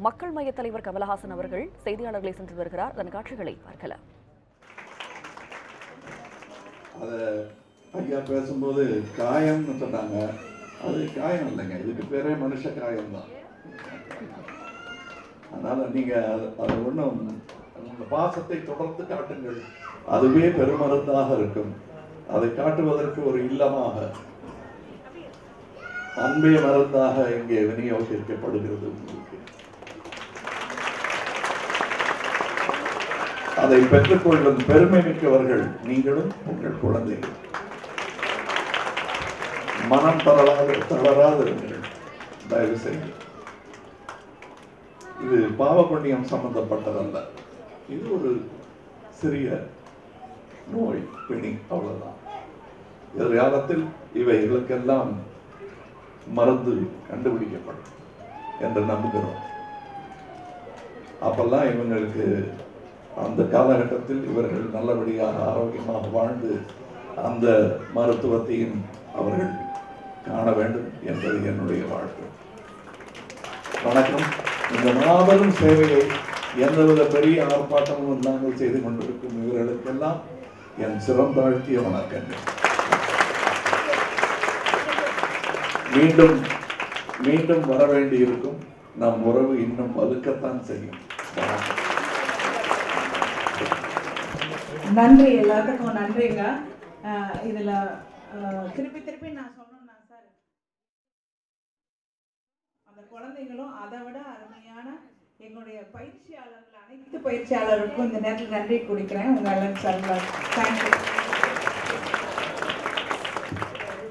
மக்கள் மைய தலைவர் கமலஹாசன் அவர்கள் செய்தியாளர்களை சென்று வருகிறார். அதன் காட்சிகளை பார்க்கலாம் அதை ஐயா பேசும்போது காயம்னு சொன்னாங்க. அது காயம் இல்லைங்க. இதுக்கு பேரே மனுஷ காயம் தான் அதனால நீங்க அது- அது ஒன்றும் உங்க பாசத்தை தொடர்ந்து காட்டுங்கள். அதுவே பெருமருந்தாக இருக்கும். அதை காட்டுவதற்கு ஒரு இல்லமாக. அன்பே மருந்தாக இங்கே விநியோகிக்கப்படுகிறது. அதை பெற்றுக்கொள்ளும் பெருமை மிக்கவர்கள் நீங்களும் உங்கள் குழந்தைகள். மனம் தளராது தளராதிருங்கள் தயவு செய்து இது பாவபுண்ணியம் சம்பந்தப்பட்டதல்ல. இது ஒரு சிறிய நோய் பிணி அவ்வளவுதான். எதிர்காலத்தில் இவைகளுக்கெல்லாம் மருந்து கண்டுபிடிக்கப்படும் என்று நம்புகிறோம். அப்பெல்லாம் இவங்களுக்கு அந்த காலகட்டத்தில் இவர்கள் நல்லபடியாக ஆரோக்கியமாக வாழ்ந்து அந்த மருத்துவத்தையும் அவர்கள் காண வேண்டும் என்பது என்னுடைய வாழ்க்கை. வணக்கம். இந்த மாபெரும் சேவையை எந்தவித பெரிய ஆர்ப்பாட்டமும் நாங்கள் செய்து கொண்டிருக்கும் இவர்களுக்கெல்லாம் என் சிறந்தாழ்த்திய வணக்கங்கள். மீண்டும் மீண்டும் வர வேண்டியிருக்கும் நம் உறவு இன்னும் வலுக்கத்தான் செய்யும். வணக்கம். நன்றி எல்லாத்துக்கும் நன்றிங்க. இதுல திருப்பி திருப்பி நான் சொல்லணும்னா சார் அந்த குழந்தைங்களும் அதை விட அருமையான எங்களுடைய பயிற்சியாளர்கள் அனைத்து பயிற்சியாளருக்கும் இந்த நேரத்தில் நன்றி கொடுக்கிறேன் உங்க எல்லாம் சார் தேங்க்யூ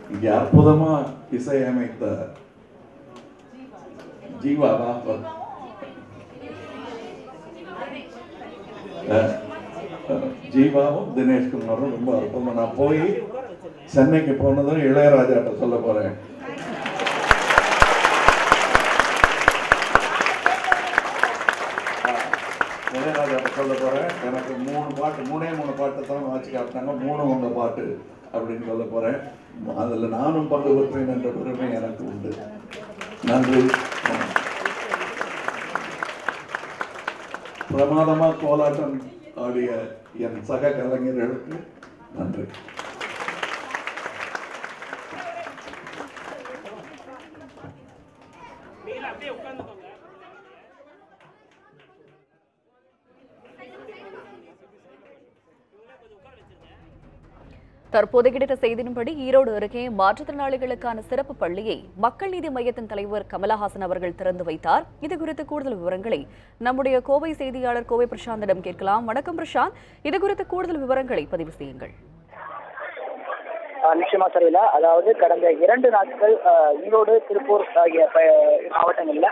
இங்கே அற்புதமா இசையமைத்த அஹ், ஜீவாவும் தினேஷ்குமாரும் ரொம்ப அற்புதமா. நான் போய் சென்னைக்கு போனதும் இளையராஜாட்ட சொல்ல போறேன். இளையராஜாட்ட சொல்ல போறேன். எனக்கு மூணு பாட்டு மூணே மூணு பாட்டு தான் வாட்சி காட்டினாங்க மூணு மூணு பாட்டு அப்படின்னு சொல்ல போறேன். அதில் நானும் பங்கு பெற்றேன் என்ற பெருமை எனக்கு உண்டு. நன்றி. பிரமாதமாக பிரமாதமா கோலாட்டம் அவருடைய என் சக கலைஞர்களுக்கு நன்றி. தற்போது கிடைத்த செய்தியின்படி ஈரோடு அருகே மாற்றுத்திறனாளிகளுக்கான சிறப்பு பள்ளியை மக்கள் நீதி மையத்தின் தலைவர் கமலஹாசன் அவர்கள் திறந்து வைத்தார். இது குறித்து கூடுதல் விவரங்களை நம்முடைய கோவை செய்தியாளர் கோவை பிரசாந்திடம் கேட்கலாம். வணக்கம் பிரசாந்த். இது குறித்து கூடுதல் விவரங்களை பதிவு செய்யுங்கள். நிச்சயமா சரியில்ல. அதாவது கடந்த இரண்டு நாட்கள் ஈரோடு திருப்பூர் ஆகிய மாவட்டங்களில்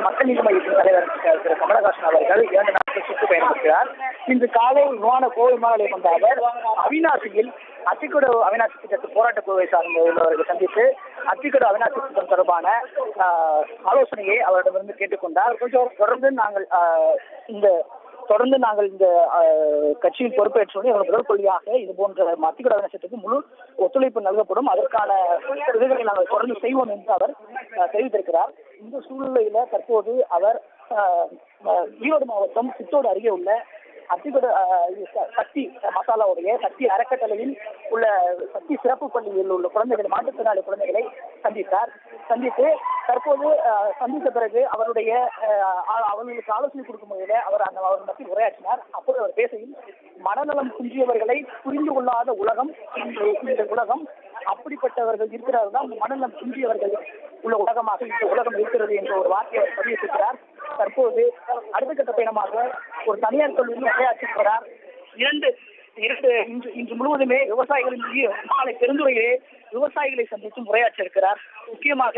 மக்கள் நீதி மையத்தின் தலைவர் திரு- கமலஹாசன் அவர்கள் இரண்டு நாட்கள் சுற்று இருக்கிறார் இன்று காலை விமான கோவில் விமான நிலையம் வந்த அவர் அவினாசியில் அத்திக்கடு அவினாசி திட்டத்து போராட்ட குழுவை சார்ந்த உள்ளவர்களை சந்தித்து அத்திக்கடு அவினாசி திட்டம் தொடர்பான ஆலோசனையை அவரிடமிருந்து கேட்டுக்கொண்டார். கொஞ்சம் தொடர்ந்து நாங்கள் இந்த தொடர்ந்து நாங்கள் இந்த கட்சியில் கட்சியின் பொறுப்பேற்றோடு எங்கள் முதல் கொள்கையாக இது போன்ற மத்திய அரசத்துக்கு முழு ஒத்துழைப்பு நல்கப்படும். அதற்கான இதுகளை நாங்கள் தொடர்ந்து செய்வோம் என்று அவர் தெரிவித்திருக்கிறார். இந்த சூழ்நிலையில தற்போது அவர் ஈரோடு மாவட்டம் சித்தோடு அருகே உள்ள அத்திகடு சக்தி மசாலாவுடைய சக்தி அறக்கட்டளையில் உள்ள சக்தி சிறப்பு பள்ளியில் உள்ள குழந்தைகள் மாற்றுத்திறனாளி குழந்தைகளை சந்தித்தார். சந்தித்து தற்போது சந்தித்த பிறகு அவருடைய அவர்களுக்கு ஆலோசனை கொடுக்கும் வகையில அவர் அந்த அவர் பற்றி உரையாற்றினார். அப்போது அவர் பேசுகையில் மனநலம் குன்றியவர்களை புரிந்து கொள்ளாத உலகம் இந்த உலகம் அப்படிப்பட்டவர்கள் இருக்கிறார்கள் தான் மனநலம் குன்றியவர்கள் உள்ள உலகமாக இந்த உலகம் இருக்கிறது என்ற ஒரு வார்த்தையை அவர் பதிவிட்டிருக்கிறார் தற்போது அடுத்த கட்ட பயணமாக ஒரு தனியார் கல்லூரியில் உரையாற்றுகிறார் இரண்டு இரண்டு இன்று இன்று முழுவதுமே விவசாயிகளின் மாலை நாளை பெருந்துறையிலே விவசாயிகளை சந்தித்து உரையாற்ற இருக்கிறார் முக்கியமாக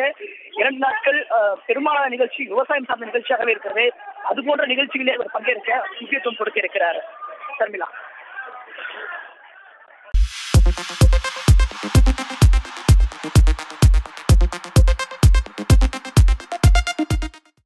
இரண்டு நாட்கள் பெரும்பாலான நிகழ்ச்சி விவசாயம் சார்ந்த நிகழ்ச்சியாகவே இருக்கிறது. அது போன்ற நிகழ்ச்சிகளிலே அவர் பங்கேற்க முக்கியத்துவம் கொடுக்க இருக்கிறார் சர்மிளா.